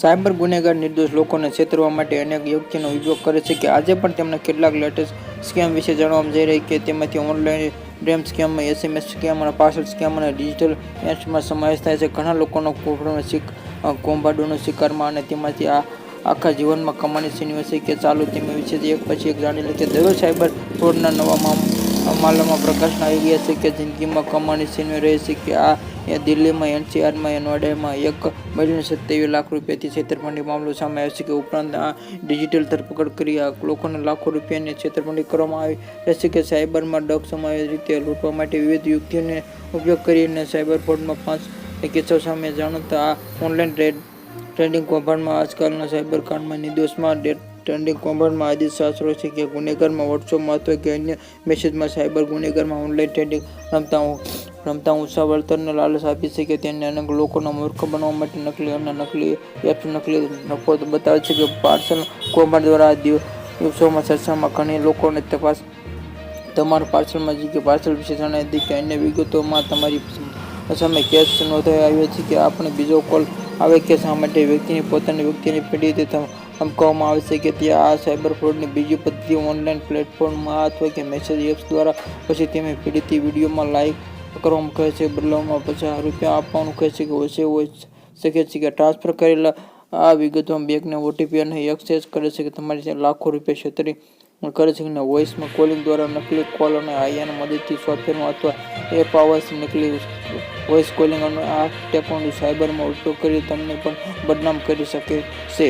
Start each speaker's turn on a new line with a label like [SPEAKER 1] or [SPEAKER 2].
[SPEAKER 1] Cyber ગુનેગાર નિર્દોષ લોકોને છેતરવા માટે અનેક યુક્તિનો ઉપયોગ કરે છે કે આજે પણ તેમને કેટલાક લેટેસ્ટ સ્કેમ વિશે જાણવા જઈ રહી કે તેમાંથી online dream scam, SMS scam અને પાસવર્ડ સ્કેમ અને ડિજિટલ એપ્સમાં સમાવેશ થાય છે. ઘણા લોકોનો કોપરાનો શીખ કૌભાંડોનો શિકારમાં અને તેમાંથી આ આખા જીવનમાં કમાણી છીનવે છે કે ચાલુ તેમ વિશે એક પછી એક જાણી લે કે દરરોજ સાયબર ફ્રોડના નવા મામ- મામલામાં પ્રકાશના આવી ગયા છે કે જિંદગીમાં કમાણી છીનવી રહી છે કે આ એ દિલ્હીમાં, એનસીઆરમાં એ નોઈડામાં એક મળીને સત્યાવીસ લાખ રૂપિયાથી છેતરપિંડી મામલો સામે આવ્યો છે કે ઉપરાંત આ ડિજિટલ ધરપકડ કરી આ લોકોને લાખો રૂપિયાની છેતરપિંડી કરવામાં આવી રહેશે કે સાયબરમાં ડગ સમાવેશ રીતે લૂંટવા માટે વિવિધ યુક્તિઓને ઉપયોગ કરીને સાયબર ફ્રોડમાં પાંચ કેસો સામે જાણતા આ ઓનલાઈન ટ્રેડ ટ્રેન્ડિંગ કૌભાંડમાં આજકાલના સાયબર કાંડમાં નિર્દોષમાં ડે- ટ્રેન્ડિંગ કૌભાંડમાં આદિત શાસ્ત્રો છે કે ગુનેગારમાં વોટ્સઅપમાં અથવા કે અન્ય મેસેજમાં સાયબર ગુનેગારમાં ઓનલાઈન ટ્રેન્ડિંગ રમતા રમતા ઊંચા વળતરને લાલચ આપી છે કે તેને અનેક લોકોના મૂર્ખ બનવા માટે નકલી અને નકલી એપ્સ નકલી નફો બતાવે છે કે પાર્સલ કૌભાંડ દ્વારા દિવસોમાં ચર્ચામાં ઘણી લોકોને તપાસ, તમારા પાર્સલમાં જે કે પાર્સલ વિશે જણાવી હતી કે અન્ય વિગતોમાં તમારી સામે કેસ નોંધાઈ આવ્યો છે કે આપણે બીજો કોલ આવે કે શા માટે વ્યક્તિની પોતાની વ્યક્તિની પીડિત ધમકાવવામાં આવે છે કે ત્યાં આ સાયબર ફ્રોડની બીજી પદ્ધતિ ઓનલાઈન પ્લેટફોર્મમાં અથવા કે મેસેજ એપ્સ દ્વારા પછી તેમને પીડિત વિડીયોમાં લાઈક કરવામાં કહે છે, બદલાવમાં પચાસ રૂપિયા આપવાનું કહે છે કે ઓછે હોઈ શકે છે કે ટ્રાન્સફર કરેલા આ વિગતોમાં બેંકને ઓટીપી અને એક્સેસ કરે છે કે તમારી લાખો રૂપિયા છેતરી કરે અને વોઇસમાં કોલિંગ દ્વારા નકલી કોલ અને આઈયાની મદદથી સોફ્ટવેરમાં અથવા એપ પાવર્સ નકલી વોઇસ કોલિંગ અને આ ટેકનોલોજી સાયબરમાં ઉપયોગ કરી તમને પણ બદનામ કરી શકે છે.